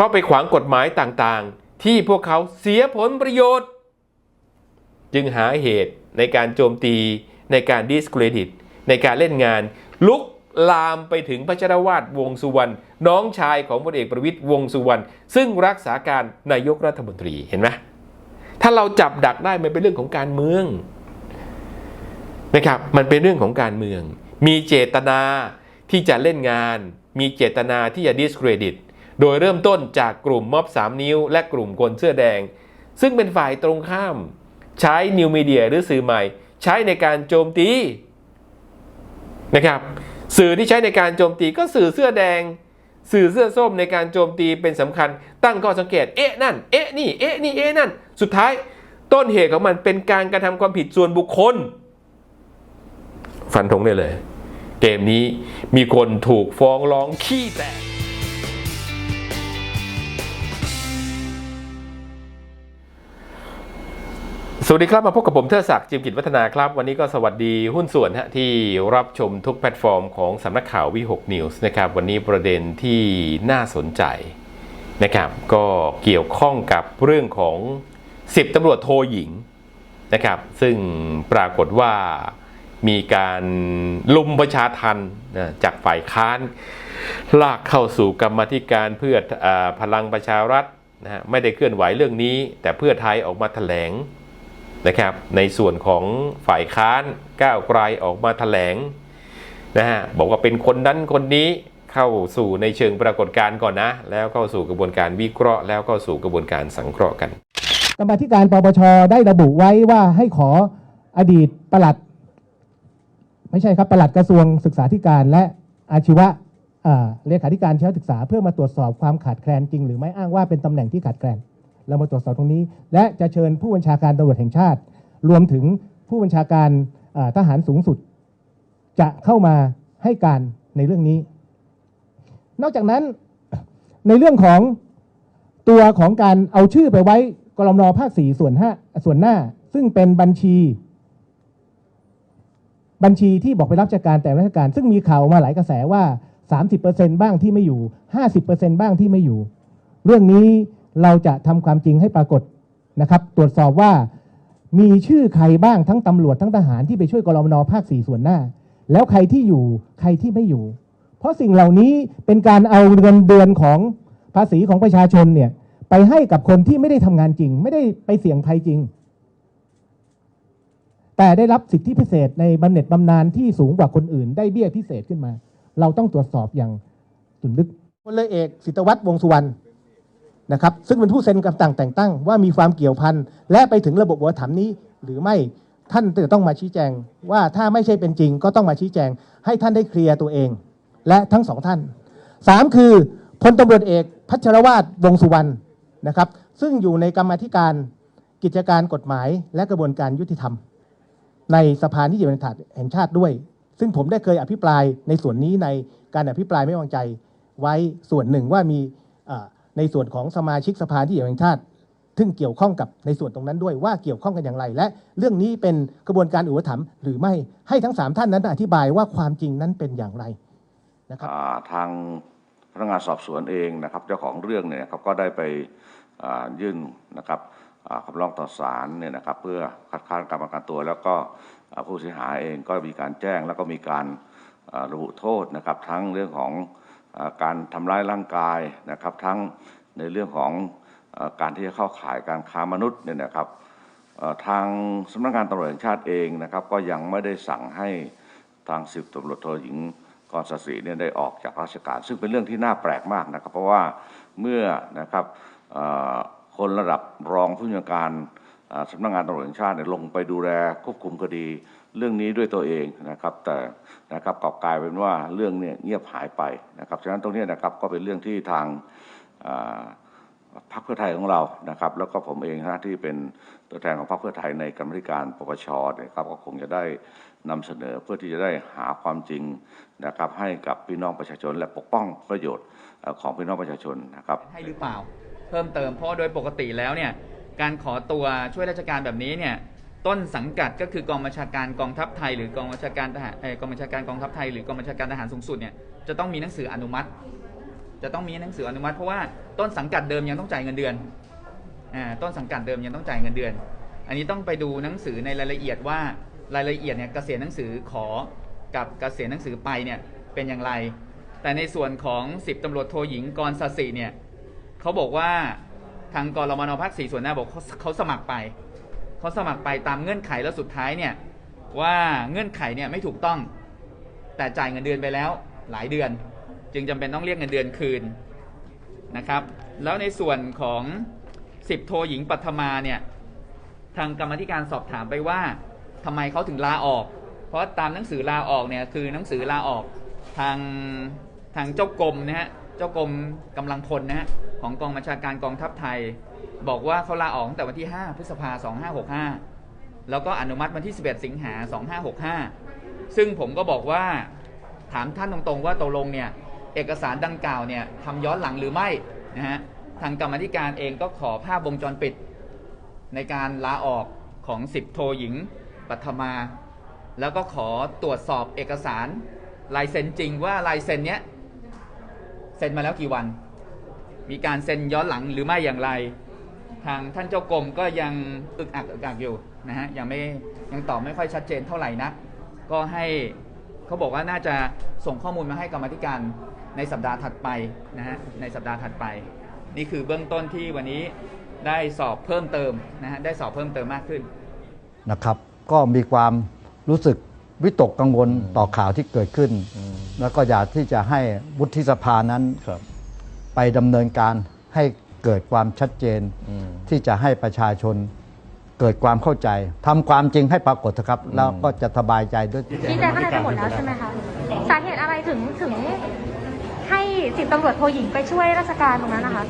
ราะไปขวางกฎหมายต่างๆ ที่พวกเขาเสียผลประโยชน์ จึงหาเหตุในการโจมตีในการดิสเครดิต ในการเล่นงาน ลุกลามไปถึงพระชรวาดวงสุวรรณน้องชายของพลเอกประวิตยวงสุวรรณซึ่งรักษาการนายกรัฐมนตรีเห็นไหมถ้าเราจับดักได้มันเป็นเรื่องของการเมืองนะครับมันเป็นเรื่องของการเมือง มีเจตนาที่จะเล่นงาน มีเจตนาที่จะดิสเครดิต โดยเริ่มต้นจากกลุ่มม็อบ 3 นิ้ว และกลุ่มคนเสื้อแดง ซึ่งเป็นฝ่ายตรงข้าม ใช้นิวมีเดียหรือสื่อใหม่ ใช้ในการโจมตีนะครับสื่อที่ใช้ในการโจมตีก็สื่อเสื้อแดง สื่อเสื้อส้มในการโจมตีเป็นสำคัญ ตั้งข้อสังเกตเอ๊ะนั่นเอ๊ะนี่เอ๊ะนี่เอ๊ะนั่น สุดท้ายต้นเหตุของมันเป็นการกระทำความผิดส่วนบุคคล ฟันธงได้เลย เกมนี้มีคนถูกฟ้องร้องขี้แตก สวัสดีครับมาพบกับผมเทอศักดิ์จิมกิจวัฒนาครับ วันนี้ก็สวัสดีหุ้นส่วนฮะที่รับชมทุกแพลตฟอร์มของสำนักข่าววิหกนิวส์นะครับวันนี้ประเด็นที่น่าสนใจนะครับก็เกี่ยวข้องกับเรื่องของ 10ตำรวจโทหญิงนะครับซึ่งปรากฏว่ามีการลุมประชาทันจากฝ่ายค้าน ลากเข้าสู่กรรมธิการเพื่ออพลังประชารัฐนะฮะไม่ได้เคลื่อนไหวเรื่องนี้ แต่เพื่อไทยออกมาแถลง นะครับในส่วนของฝ่ายค้านก้าวไกลออกมาแถลงนะฮะบอกว่าเป็นคนนั้นคนนี้เข้าสู่ในเชิงปรากฏการณ์ก่อนนะ แล้วเข้าสู่กระบวนการวิเคราะห์ แล้วเข้าสู่กระบวนการสังเคราะห์กันกรรมธิการปปชได้ระบุไว้ว่าให้ขออดีตประหลัด ไม่ใช่ครับประหลัดกระทรวงศึกษาธิการและอาชีวะเลขาธิการชีวศึกษาเพื่อมาตรวจสอบความขาดแคลนจริง หรือไม่อ้างว่าเป็นตำแหน่งที่ขาดแคลน เรามาตรวจสอบตรงนี้ และจะเชิญผู้บัญชาการตำรวจแห่งชาติ รวมถึงผู้บัญชาการทหารสูงสุด จะเข้ามาให้การในเรื่องนี้ นอกจากนั้นในเรื่องของตัวของการเอาชื่อไปไว้กรมนภาคสี่ส่วนห้าส่วนหน้า ซึ่งเป็นบัญชี บัญชีที่บอกไปรับราชการแต่ราชการ ซึ่งมีข่าวมาหลายกระแสว่า 30%บ้างที่ไม่อยู่ 50%บ้างที่ไม่อยู่ เรื่องนี้ เราจะทำความจริงให้ปรากฏนะครับ ตรวจสอบว่ามีชื่อใครบ้างทั้งตำรวจทั้งทหารที่ไปช่วยกรมนภาคสี่ส่วนหน้า แล้วใครที่อยู่ใครที่ไม่อยู่ เพราะสิ่งเหล่านี้เป็นการเอาเงินเดือนของภาษีของประชาชนเนี่ยไปให้กับคนที่ไม่ได้ทำงานจริง ไม่ได้ไปเสี่ยงภัยจริง แต่ได้รับสิทธิพิเศษในบำเหน็จบำนาญที่สูงกว่าคนอื่น ได้เบี้ยพิเศษขึ้นมา เราต้องตรวจสอบอย่างสุดลึกพลเรือเอกสิทธวัฒน์วงสุวรรณ นะครับซึ่งเป็นผู้เซ็นคำสั่งแต่งตั้งว่ามีความเกี่ยวพันและไปถึงระบบอุปถัมภ์นี้หรือไม่ท่านจะต้องมาชี้แจงว่าถ้าไม่ใช่เป็นจริงก็ต้องมาชี้แจง ให้ท่านได้เคลียร์ตัวเอง และทั้งสองท่านสามคือพลตำรวจเอกพัชรวาทวงสุวรรณนะครับ ซึ่งอยู่ในกรรมธิการกิจการกฎหมาย และกระบวนการยุติธรรม ในสภานิติบัญญัติแห่งชาติด้วย ซึ่งผมได้เคยอภิปรายในส่วนนี้ในการอภิปรายไม่วางใจไว้ส่วนหนึ่งว่ามีอ ในส่วนของสมาชิกสภานิติบัญญัติแห่งชาติซึ่งเกี่ยวข้องกับในส่วนตรงนั้นด้วยว่าเกี่ยวข้องกันอย่างไร และเรื่องนี้เป็นกระบวนการอุปถัมภ์หรือไม่ให้ทั้งสามท่านนั้นอธิบายว่าความจริงนั้นเป็นอย่างไรนะครับทางพนักงานสอบสวนเองนะครับ เจ้าของเรื่องเนี่ยนะครับก็ได้ไปยื่นนะครับคำร้องต่อศาลเนี่ยนะครับ เพื่อคัดค้านการประกันตัว แล้วก็ผู้เสียหายเองก็มีการแจ้งแล้วก็มีการระบุโทษนะครับ ทั้งเรื่องของ การทำร้ายร่างกายนะครับ ทั้งในเรื่องของการที่จะเข้าข่ายการค้ามนุษย์เนี่ยนะครับทางสำนักงานตำรวจแห่งชาติเองนะครับ ก็ยังไม่ได้สั่งให้ทางสิบตำรวจโทหญิงกรศศรีเนี่ยได้ออกจากราชการ ซึ่งเป็นเรื่องที่น่าแปลกมากนะครับ เพราะว่าเมื่อนะครับคนระดับรองผู้บัญชาการสำนักงานตำรวจแห่งชาติลงไปดูแลควบคุมคดี เรื่องนี้ด้วยตัวเองนะครับ แต่นะครับกลับกลายเป็นว่าเรื่องเนี่ยเงียบหายไปนะครับฉะนั้นตรงนี้นะครับก็เป็นเรื่องที่ทางพรรคเพื่อไทยของเรานะครับ แล้วก็ผมเองนะที่เป็นตัวแทนของพรรคเพื่อไทยในกรรมธิการปปชนี่ยครับก็คงจะได้นำเสนอเพื่อที่จะได้หาความจริงนะครับ ให้กับพี่น้องประชาชน และปกป้องประโยชน์ของพี่น้องประชาชนนะครับให้หรือเปล่า เพิ่มเติมเพราะโดยปกติแล้วเนี่ยการขอตัวช่วยราชการแบบนี้เนี่ย ต้นสังกัดก็คือกองบัญชาการกองทัพไทย หรือกองบัญชาการทหารกองบัญชาการกองทัพไทยหรือกองบัญชาการทหารสูงสุดเนี่ยจะต้องมีหนังสืออนุมัติ จะต้องมีหนังสืออนุมัติเพราะว่าต้นสังกัดเดิมยังต้องจ่ายเงินเดือนอ่าต้นสังกัดเดิมยังต้องจ่ายเงินเดือน อันนี้ต้องไปดูหนังสือในรายละเอียดว่ารายละเอียดเนี่ยเกษียณหนังสือขอกับเกษียณหนังสือไปเนี่ยเป็นอย่างไร แต่ในส่วนของสิบตำรวจโทหญิงกรศสิเนี่ยเขาบอกว่าทางกรมนภาคสี่ส่วนหน้าบอกเขาเขาสมัครไป เขาสมัครไปตามเงื่อนไขแล้วสุดท้ายเนี่ยว่าเงื่อนไขเนี่ยไม่ถูกต้อง แต่จ่ายเงินเดือนไปแล้วหลายเดือน จึงจำเป็นต้องเรียกเงินเดือนคืนนะครับ แล้วในส่วนของสิบโทหญิงปัทมาเนี่ยทางกรรมธิการสอบถามไปว่าทำไมเขาถึงลาออก เพราะตามหนังสือลาออกเนี่ยคือหนังสือลาออกทางทางเจ้ากรมนะฮะเจ้ากรมกำลังพลนะฮะของกองบัญชาการกองทัพไทย บอกว่าเขาลาออกตั้งแต่วันที่ 5 พฤษภา2565 แล้วก็อนุมัติวันที่ 11 สิงหา2565 ซึ่งผมก็บอกว่าถามท่านตรงๆว่าตกลงเนี่ยเอกสารดังกล่าวเนี่ยทำย้อนหลังหรือไม่นะฮะทางกรรมธิการเองก็ขอภาพวงจรปิด ในการลาออกของ10โทหญิงปัทมา แล้วก็ขอตรวจสอบเอกสารลายเซ็นจริงว่าลายเซ็นเนี้ยเซ็นมาแล้วกี่วัน มีการเซ็นย้อนหลังหรือไม่อย่างไร ทางท่านเจ้ากรมก็ยังอึกอักอึกอักอยู่นะฮะยังไม่ยังตอบไม่ค่อยชัดเจนเท่าไหร่นักก็ให้เขาบอกว่าน่าจะส่งข้อมูลมาให้กรรมาธิการในสัปดาห์ถัดไปนะฮะในสัปดาห์ถัดไป นี่คือเบื้องต้นที่วันนี้ได้สอบเพิ่มเติมนะฮะได้สอบเพิ่มเติมมากขึ้นนะครับ ก็มีความรู้สึกวิตกกังวลต่อข่าวที่เกิดขึ้น แล้วก็อยากที่จะให้วุฒิสภานั้นครับไปดำเนินการให้ เกิดความชัดเจนอืมที่จะให้ประชาชนเกิดความเข้าใจทำความจริงให้ปรากฏเถอะครับ แล้วก็จะสบายใจด้วยชี้แจงข้างในไปหมดแล้วใช่ไหมคะสาเหตุอะไรถึงถึงให้สิบตำรวจโทหญิงไปช่วยราชการตรงนั้นนะคะ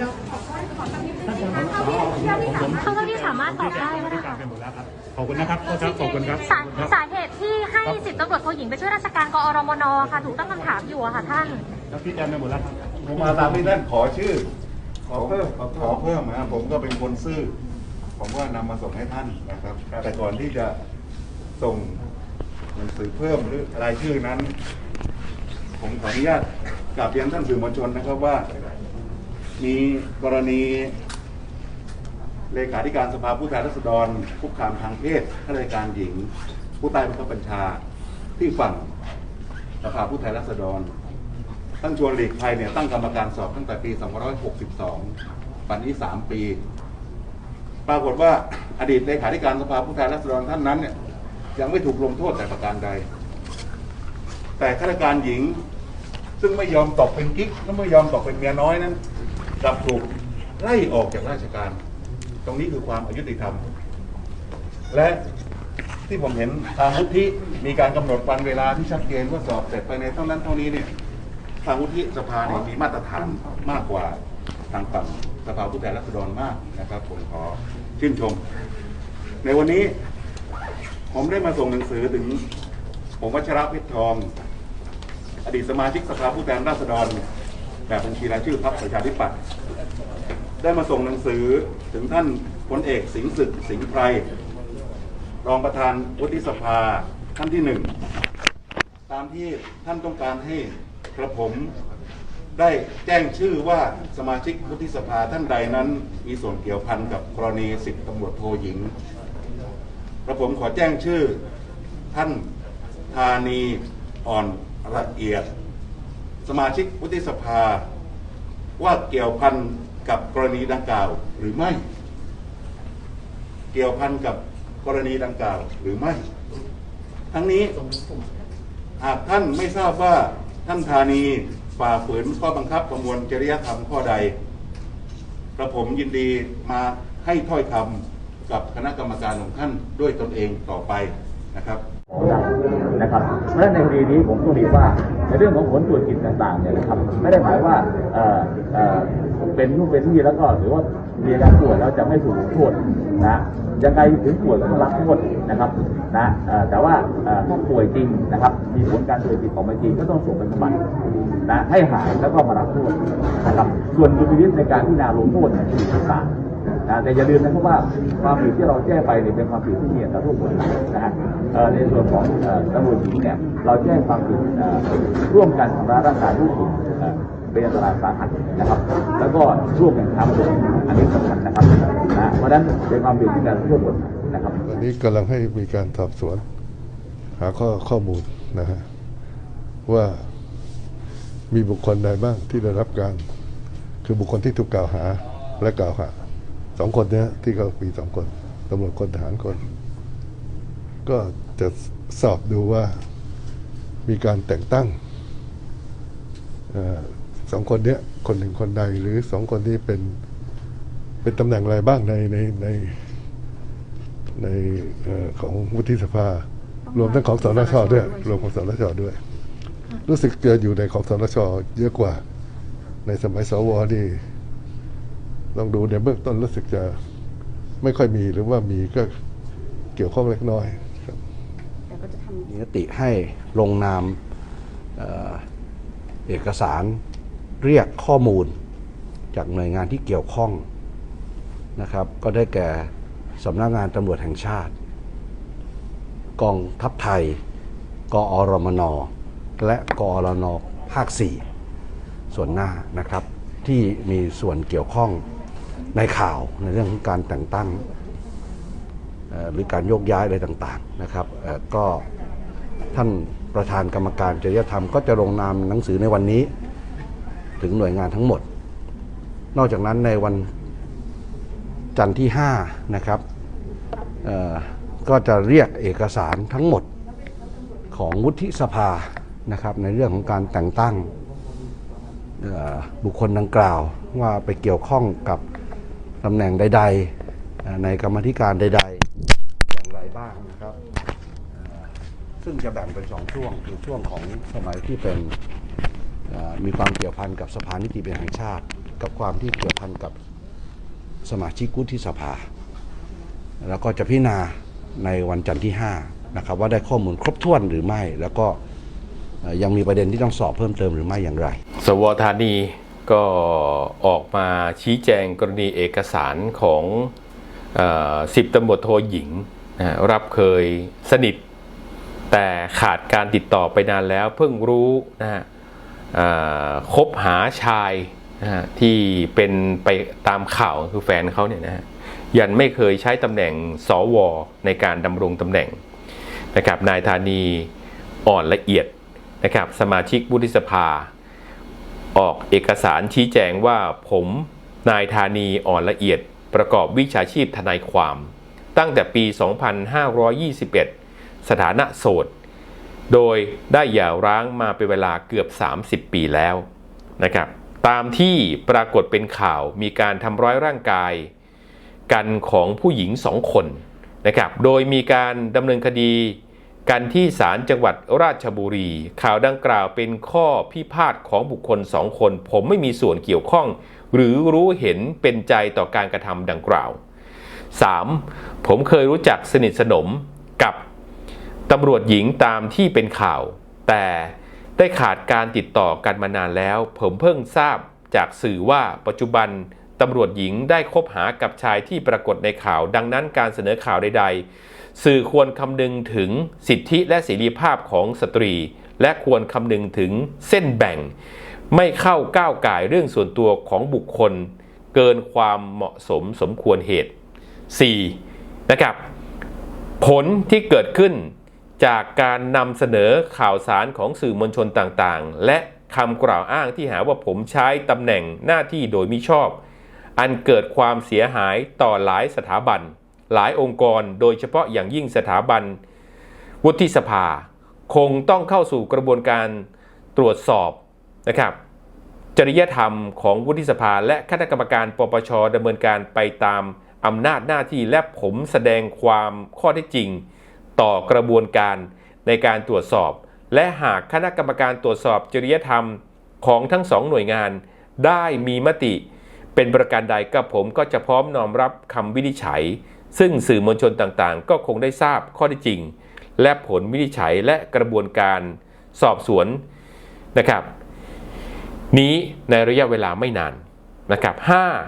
เท่า ที่สามารถตอบได้นะคะขอบคุณนะครับครับขอบคุณครับ สาสาเหตุที่ให้สิบตำรวจโทหญิงไปช่วยราชการกอรมนค่ะ ถูกตั้งคำถามอยู่อะค่ะท่านครับพี่แจมไปหมดแล้วครับ ผมมาตามที่ท่านขอชื่อ ขอเพิ่มขอเพิ่มนะผมก็เป็นคนซื่อ ผมก็นำมาส่งให้ท่านนะครับ แต่ก่อนที่จะส่งหนังสือเพิ่มหรือรายชื่อนั้น ผมขออนุญาตกราบเรียนท่านสื่อมวลชนนะครับว่า มีกรณี เลขาธิการสภาผู้แทนราษฎรคุกคามทางเพศข้าราชการหญิง ผู้ใต้บังคับบัญชาที่ฝั่งสภาผู้แทนราษฎรท่านชวนหลีกภัยเนี่ยตั้งกรรมการสอบตั้งแต่ปี 2562ปัจจุบันนี้3ปี ปรากฏว่าอดีตเลขาธิการสภาผู้แทนราษฎรท่านนั้นเนี่ยยังไม่ถูกลงโทษแต่ประการใด แต่ข้าราชการหญิง ซึ่งไม่ยอมตกเป็นกิ๊กและไม่ยอมตกเป็นเมียน้อยนั้นกลับถูกไล่ออกจากราชการ ตรงนี้คือความอายุติธรรม และที่ผมเห็นทางวุฒิมีการกำหนดวันเวลาที่ชัดเจนว่าสอบเสร็จภายในเท่านั้นเท่านี้เนี่ยทางวุฒิสภาเนี่ยมีมาตรฐานมากกว่าทางฝั่งสภาผู้แทนราษฎรมากนะครับ ผมขอชื่นชม ในวันนี้ผมได้มาส่งหนังสือถึง ผมวัชระเพชรทอง อดีตสมาชิกสภาผู้แทนราษฎร แบบบัญชีรายชื่อพรรคประชาธิปัตย์ ได้มาส่งหนังสือถึงท่านพลเอกสิงห์ศึกสิงห์ไพรรองประธานวุฒิสภาท่านที่หนึ่งตามที่ท่านต้องการให้กระผมได้แจ้งชื่อว่าสมาชิกวุฒิสภาท่านใดนั้น มีส่วนเกี่ยวพันกับกรณีสิบตำรวจโทหญิงกระผมขอแจ้งชื่อ ท่านธานีอ่อนละเอียด สมาชิกวุฒิสภาว่าเกี่ยวพัน กับกรณีดังกล่าวหรือไม่ เกี่ยวพันกับกรณีดังกล่าวหรือไม่ ทั้งนี้หากท่านไม่ทราบว่าท่านธานีฝ่าฝืนข้อบังคับประมวลจริยธรรมข้อใด กระผมยินดีมาให้ถ้อยคำกับคณะกรรมการของท่านด้วยตนเองต่อไปนะครับนะครับเพราะฉะนั้นในคดีนี้ผมต้องเรียนว่าในเรื่องของผลตรวจจิตต่างๆเนี่ยนะครับ ไม่ได้หมายว่า เป็นนู่นเป็นนี่แล้วก็หรือว่ามีอาการป่วยแล้วจะไม่ถูกลงโทษนะยังไงถึงป่วยก็ต้องรับโทษนะครับนะแต่ว่าถ้าป่วยจริงนะครับ มีผลการตรวจจิตออกมาจริงก็ต้องส่งไปบำบัดนะให้หายแล้วก็มารับโทษนะครับ ส่วนดุลพินิจในการพิจารณาลงโทษเนี่ยมีต่างนะแต่อย่าลืมนะครับว่าความผิดที่เราแจ้งไปเนี่ยเป็นความผิดที่มีอัตราโทษกฎหมายนะฮะในส่วนของตำรวจหญิงเนี่ยเราแจ้งความผิดร่วมกันทำร้ายร่างกายผู้อื่น เป็นอันตรายสาหัสนะครับ แล้วก็ร่วมกันทำอันนี้สำคัญนะครับนะเพราะฉะนั้นเป็นความผิดที่การโทษกฎหมายนะครับอันนี้กำลังให้มีการสอบสวน หาข้อข้อมูลนะฮะว่ามีบุคคลใดบ้างที่ได้รับการ คือบุคคลที่ถูกกล่าวหาและกล่าวหาสองคนเนี้ยที่เขามีสองคนตำรวจคนทหารคน ก็จะสอบดูว่ามีการแต่งตั้งอ่อ สองคนเนี้ยคนหนึ่งคนใดหรือสองคนนี้เป็น เป็นตำแหน่งอะไรบ้างในในในในเอ่อของวุฒิสภา รวมทั้งของสนชด้วย รวมของสนชด้วย รู้สึกจะอยู่ในของสนชเยอะกว่า ในสมัยสวนี่ลองดูในเบื้องต้นรู้สึกจะไม่ค่อยมีหรือว่ามีก็เกี่ยวข้องเล็กน้อยครับมีมติให้ลงนามเอ่อเอกสาร เรียกข้อมูล จากหน่วยงานที่เกี่ยวข้องนะครับ ก็ได้แก่สำนักงานตำรวจแห่งชาติ กองทัพไทย กอรมน และกอรนภาค 4 ส่วนหน้านะครับ ที่มีส่วนเกี่ยวข้องในข่าวในเรื่องของการแต่งตั้งหรือการโยกย้ายอะไรต่างๆนะครับก็ท่านประธานกรรมการจริยธรรมก็จะลงนามหนังสือในวันนี้ ถึงหน่วยงานทั้งหมด นอกจากนั้นในวันจันทร์ที่5นะครับก็จะเรียกเอกสารทั้งหมดของวุฒิสภานะครับในเรื่องของการแต่งตั้งบุคคลดังกล่าวว่าไปเกี่ยวข้องกับตำแหน่งใด ๆ ในกรรมธิการใด ๆ อย่างไรบ้างนะครับ ซึ่งจะแบ่งเป็นสองช่วงคือช่วงของสมัยที่เป็น มีความเกี่ยวพันกับสภานิติบัญญัติแห่งชาติ กับความที่เกี่ยวพันกับสมาชิกวุฒิสภา แล้วก็จะพิจารณาในวันจันทร์ที่5นะครับว่าได้ข้อมูลครบถ้วนหรือไม่ แล้วก็ยังมีประเด็นที่ต้องสอบเพิ่มเติมหรือไม่อย่างไร สวธานีก็ออกมาชี้แจงกรณีเอกสารของสิบตำรวจโทหญิงนะรับเคยสนิท แต่ขาดการติดต่อไปนานแล้วเพิ่งรู้นะฮะ คบหาชายนะฮะที่เป็นไปตามข่าวคือแฟนเขาเนี่ยนะฮะยันไม่เคยใช้ตำแหน่งสวในการดำรงตำแหน่งนะครับนายธานีอ่อนละเอียดนะครับสมาชิกวุฒิสภา ออกเอกสารชี้แจงว่าผมนายธานีอ่อนละเอียด ประกอบวิชาชีพทนายความ ตั้งแต่ปี 2521 สถานะโสด โดยได้หย่าร้างมาเป็นเวลาเกือบ 30 ปีแล้วนะครับ ตามที่ปรากฏเป็นข่าวมีการทำร้ายร่างกาย กันของผู้หญิงสองคนนะครับ โดยมีการดำเนินคดีกันที่ศาลจังหวัดราชบุรี ข่าวดังกล่าวเป็นข้อพิพาทของบุคคลสองคน ผมไม่มีส่วนเกี่ยวข้อง หรือรู้เห็นเป็นใจต่อการกระทำดังกล่าว 3. ผมเคยรู้จักสนิทสนมกับ ตำรวจหญิงตามที่เป็นข่าว แต่ได้ขาดการติดต่อกันมานานแล้ว ผมเพิ่งทราบจากสื่อว่าปัจจุบันตำรวจหญิงได้คบหากับชายที่ปรากฏในข่าว ดังนั้นการเสนอข่าวใด ๆ สื่อควรคำนึงถึงสิทธิและเสรีภาพของสตรี และควรคำนึงถึงเส้นแบ่ง ไม่เข้าก้าวก่ายเรื่องส่วนตัวของบุคคล เกินความเหมาะสมสมควรเหตุ 4. นะครับผลที่เกิดขึ้น จากการนำเสนอข่าวสารของสื่อมวลชนต่างๆ และคำกล่าวอ้างที่หาว่าผมใช้ตำแหน่งหน้าที่โดยมิชอบ อันเกิดความเสียหายต่อหลายสถาบัน หลายองค์กรโดยเฉพาะอย่างยิ่งสถาบัน วุฒิสภา คงต้องเข้าสู่กระบวนการตรวจสอบนะครับจริยธรรมของวุฒิสภา และคณะกรรมการปปชดำเนินการไปตามอำนาจหน้าที่และผมแสดงความข้อเท็จจริง ต่อกระบวนการในการตรวจสอบ และหากคณะกรรมการตรวจสอบจริยธรรมของทั้งสองหน่วยงาน ได้มีมติ เป็นประการใดกับผมก็จะพร้อมน้อมรับคำวินิจฉัย ซึ่งสื่อมวลชนต่างๆ ก็คงได้ทราบข้อเท็จจริง และผลวินิจฉัยและกระบวนการสอบสวนนะครับ นี้ในระยะเวลาไม่นานนะครับ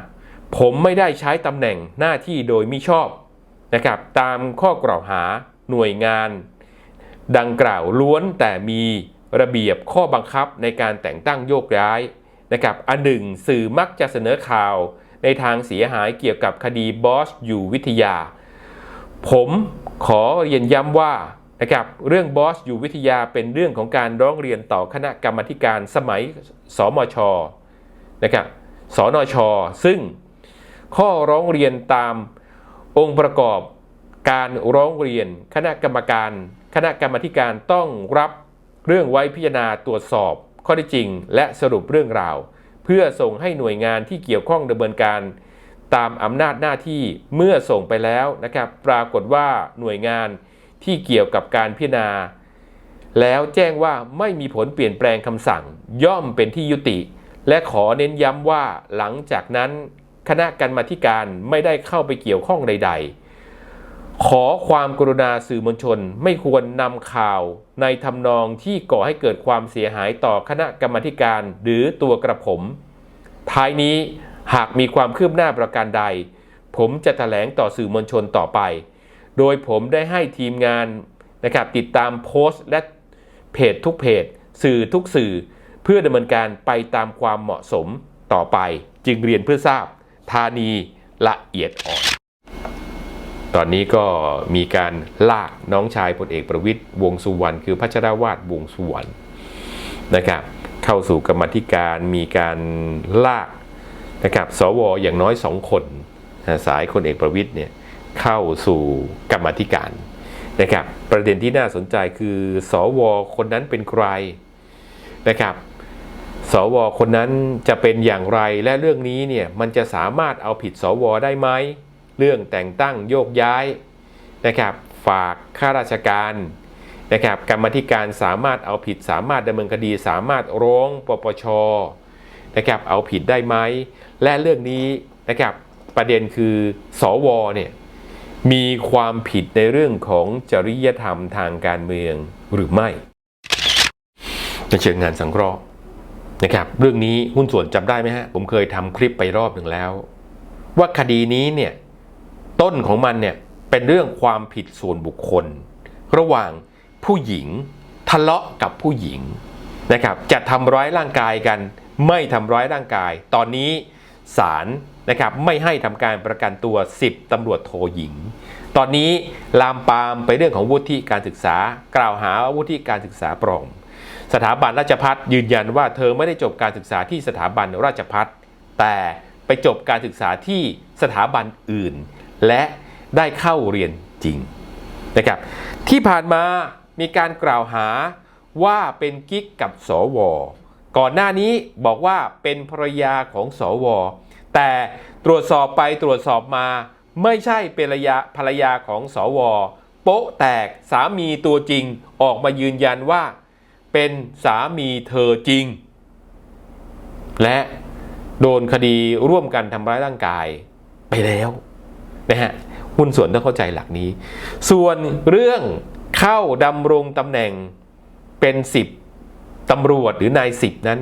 5. ผมไม่ได้ใช้ตำแหน่งหน้าที่โดยมิชอบนะครับตามข้อกล่าวหา หน่วยงาน ดังกล่าวล้วนแต่มีระเบียบข้อบังคับในการแต่งตั้งโยกย้ายนะครับอันหนึ่งสื่อมักจะเสนอข่าวในทางเสียหายเกี่ยวกับคดีบอสอยู่วิทยา ผมขอเรียนย้ำว่านะครับเรื่องบอสอยู่วิทยาเป็นเรื่องของการร้องเรียนต่อคณะกรรมการสมัยสมชนะครับสนช ซึ่งข้อร้องเรียนตามองค์ประกอบ การร้องเรียน คณะกรรมการ คณะกรรมาธิการต้องรับเรื่องไว้พิจารณาตรวจสอบ ข้อเท็จจริง และสรุปเรื่องราว เพื่อส่งให้หน่วยงานที่เกี่ยวข้องดำเนินการ ตามอำนาจหน้าที่เมื่อส่งไปแล้วนะครับ ปรากฏว่าหน่วยงานที่เกี่ยวกับการพิจารณา แล้วแจ้งว่าไม่มีผลเปลี่ยนแปลงคำสั่ง ย่อมเป็นที่ยุติ และขอเน้นย้ำว่าหลังจากนั้น คณะกรรมาการไม่ได้เข้าไปเกี่ยวข้องใด ๆ ขอความกรุณาสื่อมวลชนไม่ควรนำข่าวในทำนองที่ก่อให้เกิดความเสียหายต่อคณะกรรมการหรือตัวกระผม ท้ายนี้หากมีความคืบหน้าประการใด ผมจะแถลงต่อสื่อมวลชนต่อไป โดยผมได้ให้ทีมงานนะครับติดตามโพสต์และเพจทุกเพจ สื่อทุกสื่อ เพื่อดำเนินการไปตามความเหมาะสมต่อไป จึงเรียนเพื่อทราบธานีละเอียดอ่อน ตอนนี้ก็มีการลากน้องชายพลเอกประวิตยวงสุวรรณคือพัชรวาดวงสุวรรณนะครับเข้าสู่กรรมธิการมีการลากนะครับสวอย่างน้อยสองคนสายคนเอกประวิตยเนี่ยเข้าสู่กรรมธิการนะครับประเด็นที่น่าสนใจคือสวคนนั้นเป็นใครนะครับสวคนนั้นจะเป็นอย่างไรและเรื่องนี้เนี่ยมันจะสามารถเอาผิดสวได้ไหม เรื่องแต่งตั้งโยกย้ายนะครับ ฝากข้าราชการนะครับกรรมธิการสามารถเอาผิดสามารถดำเนินคดีสามารถร้องปปชนะครับเอาผิดได้ไหมและเรื่องนี้นะครับประเด็นคือสวเนี่ยมีความผิดในเรื่องของจริยธรรมทางการเมืองหรือไม่ในเชิงงานสังเคราะห์นะครับเรื่องนี้หุ้นส่วนจำได้ไหมฮะผมเคยทำคลิปไปรอบหนึ่งแล้ว ว่าคดีนี้เนี่ย ต้นของมันเนี่ยเป็นเรื่องความผิดส่วนบุคคล ระหว่างผู้หญิงทะเลาะกับผู้หญิงนะครับจะทำร้ายร่างกายกัน ไม่ทำร้ายร่างกาย ตอนนี้ศาลนะครับไม่ให้ทำการประกันตัว 10ตำรวจโทหญิง ตอนนี้ลามปามไปเรื่องของวุฒิการศึกษา กล่าวหาวุฒิการศึกษาปลอมสถาบันราชพัฒยืนยันว่าเธอไม่ได้จบการศึกษาที่สถาบันราชพัฒแต่ไปจบการศึกษาที่สถาบันอื่น และได้เข้าเรียนจริงนะครับที่ผ่านมามีการกล่าวหาว่าเป็นกิ๊กกับสว ก่อนหน้านี้บอกว่าเป็นภรรยาของสว แต่ตรวจสอบไปตรวจสอบมา ไม่ใช่เป็นภรรยาภรรยาของสว โป๊ะแตกสามีตัวจริงออกมายืนยันว่า เป็นสามีเธอจริง และโดนคดีร่วมกันทำร้ายร่างกายไปแล้ว นะฮะหุ้นส่วนต้องเข้าใจหลักนี้ ส่วนเรื่องเข้าดำรงตำแหน่งเป็นสิบตำรวจหรือนายสิบนั้น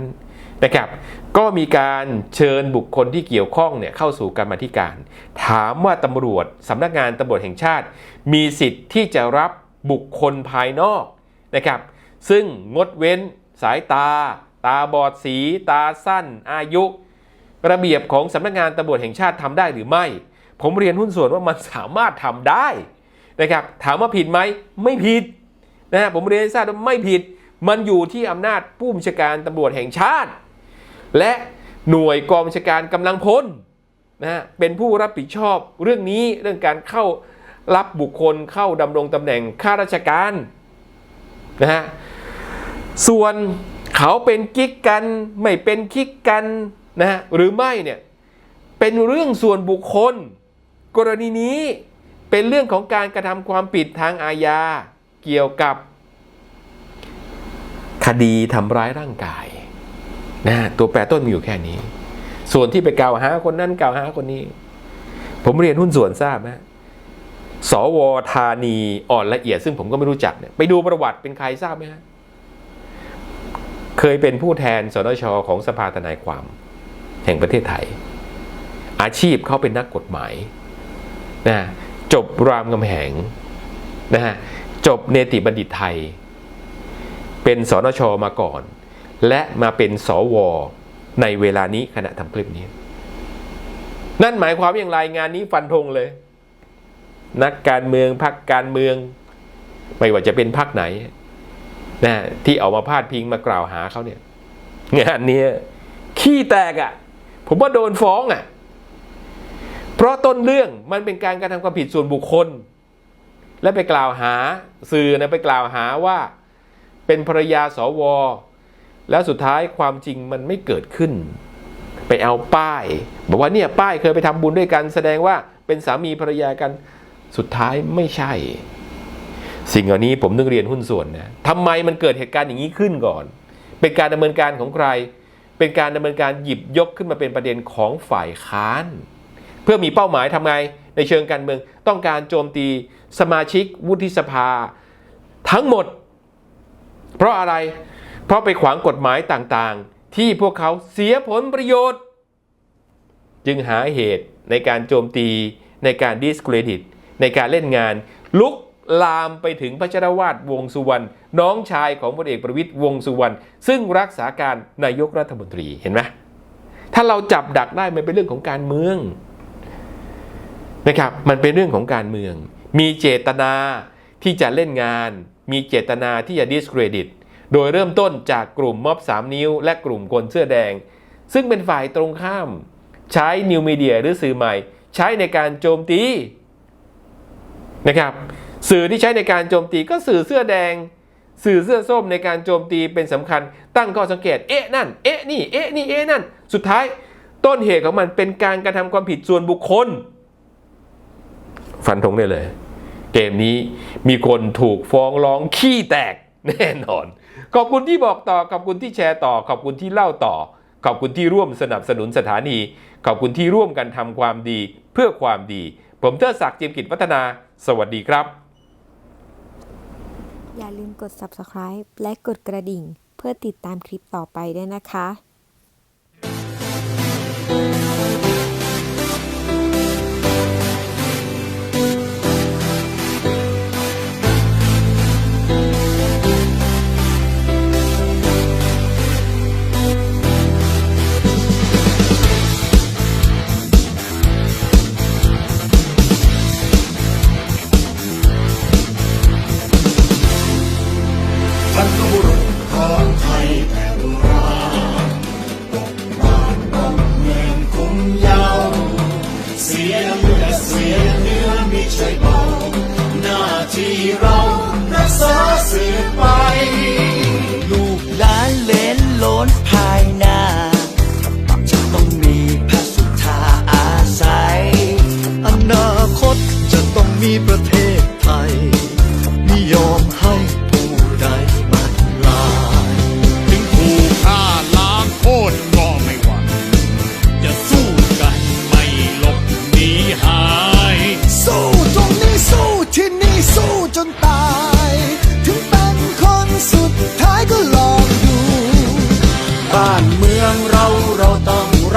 นะครับ ก็มีการเชิญบุคคลที่เกี่ยวข้องเนี่ยเข้าสู่กรรมาธิการ ถามว่าตำรวจสำนักงานตำรวจแห่งชาติ มีสิทธิ์ที่จะรับบุคคลภายนอกนะครับ ซึ่งงดเว้นสายตา ตาบอดสี ตาสั้น อายุ ระเบียบของสำนักงานตำรวจแห่งชาติทำได้หรือไม่ ผมเรียนหุ้นส่วนว่ามันสามารถทำได้นะครับถามว่าผิดไหมไม่ผิดนะผมเรียนทราบว่าไม่ผิด มันอยู่ที่อำนาจผู้บัญชาการตำรวจแห่งชาติ และหน่วยกองบัญชาการกำลังพลนะฮะเป็นผู้รับผิดชอบเรื่องนี้เรื่องการเข้ารับบุคคลเข้าดำรงตำแหน่งข้าราชการนะฮะส่วนเขาเป็นกิ๊กกันไม่เป็นกิ๊กกันนะฮะหรือไม่เนี่ยเป็นเรื่องส่วนบุคคล กรณีนี้เป็นเรื่องของการกระทำความผิดทางอาญาเกี่ยวกับ คดีทำร้ายร่างกายนะตัวแปรต้นมีอยู่แค่นี้ ส่วนที่ไปกล่าวหาคนนั้นกล่าวหาคนนี้ ผมเรียนหุ้นส่วนทราบนะสวธานีอ่อนละเอียด ซึ่งผมก็ไม่รู้จักเนี่ยไปดูประวัติเป็นใครทราบไหมฮะเคยเป็นผู้แทนสนชของสภาทนายความ แห่งประเทศไทย อาชีพเขาเป็นนักกฎหมาย นะจบรามคำแหงนะฮะจบเนติบัณฑิตไทย เป็นสนชมาก่อน และมาเป็นสวในเวลานี้ขณะทำคลิปนี้ นั่นหมายความอย่างไรงานนี้ฟันธงเลย นักการเมืองพักการเมือง ไม่ว่าจะเป็นพักไหนนะที่ออกมาพาดพิงมากล่าวหาเขาเนี่ย งานนี้ขี้แตกอะ่ะ ผมว่าโดนฟ้องอะ่ะ ต้นเรื่องมันเป็นการกระทำความผิดส่วนบุคคล และไปกล่าวหาสื่อนะไปกล่าวหาว่าเป็นภรรยาสว แล้วสุดท้ายความจริงมันไม่เกิดขึ้น ไปเอาป้าย บอกว่าเนี่ยป้ายเคยไปทำบุญด้วยกันแสดงว่าเป็นสามีภรรยากันสุดท้ายไม่ใช่ สิ่งเหล่านี้ผมนึกเรียนหุ้นส่วนนะทำไมมันเกิดเหตุการณ์อย่างนี้ขึ้นก่อน เป็นการดำเนินการของใคร เป็นการดำเนินการหยิบยกขึ้นมาเป็นประเด็นของฝ่ายค้าน เพื่อมีเป้าหมายทำไงในเชิงการเมือง ต้องการโจมตีสมาชิกวุฒิสภา ทั้งหมด เพราะอะไร เพราะไปขวางกฎหมายต่างๆ ที่พวกเขาเสียผลประโยชน์ จึงหาเหตุในการโจมตีในการดิสเครดิต ในการเล่นงาน ลุกลามไปถึงพระเจรวาดวงสุวรรณน้องชายของพลเอกประวิตยวงสุวรรณซึ่งรักษาการนายกรัฐมนตรีเห็นไหมถ้าเราจับดักได้มันเป็นเรื่องของการเมือง นะครับมันเป็นเรื่องของการเมือง มีเจตนาที่จะเล่นงาน มีเจตนาที่จะดิสเครดิต โดยเริ่มต้นจากกลุ่มม็อบ 3 นิ้ว และกลุ่มคนเสื้อแดง ซึ่งเป็นฝ่ายตรงข้าม ใช้นิวมีเดียหรือสื่อใหม่ ใช้ในการโจมตีนะครับสื่อที่ใช้ในการโจมตีก็สื่อเสื้อแดง สื่อเสื้อส้มในการโจมตีเป็นสำคัญ ตั้งข้อสังเกตเอ๊ะนั่นเอ๊ะนี่เอ๊ะนี่เอ๊ะนั่น สุดท้ายต้นเหตุของมันเป็นการกระทำความผิดส่วนบุคคล ฟันธงได้เลย เกมนี้มีคนถูกฟ้องร้องขี้แตกแน่นอน ขอบคุณที่บอกต่อ ขอบคุณที่แชร์ต่อ ขอบคุณที่เล่าต่อ ขอบคุณที่ร่วมสนับสนุนสถานี ขอบคุณที่ร่วมกันทำความดีเพื่อความดี ผมเทอศักดิ์เจียมกิจวัฒนา สวัสดีครับ อย่าลืมกด subscribe และกดกระดิ่ง เพื่อติดตามคลิปต่อไปด้วยนะคะ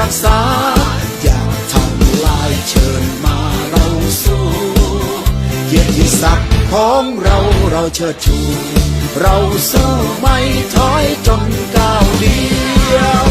ักษา อยากทำลายเชิญมาเราสู้เกียรติศักดิ์ของเราเราเชิดชู เราสู้ไม่ถอยจนก้าวเดียว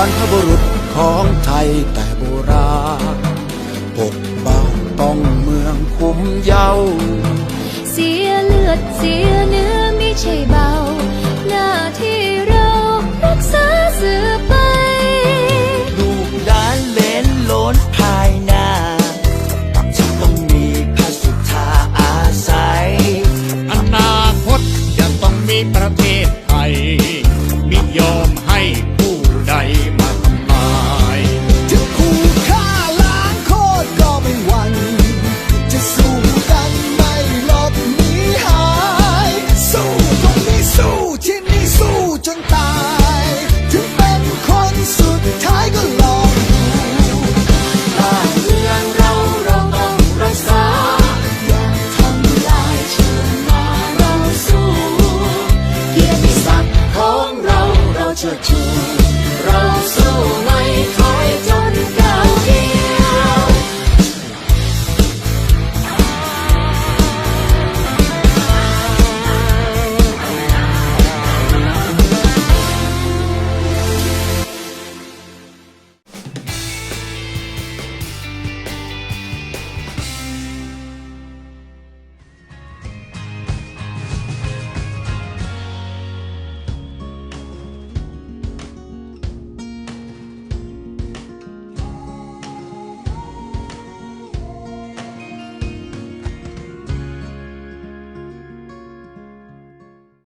บรรพบุรุษของไทยแต่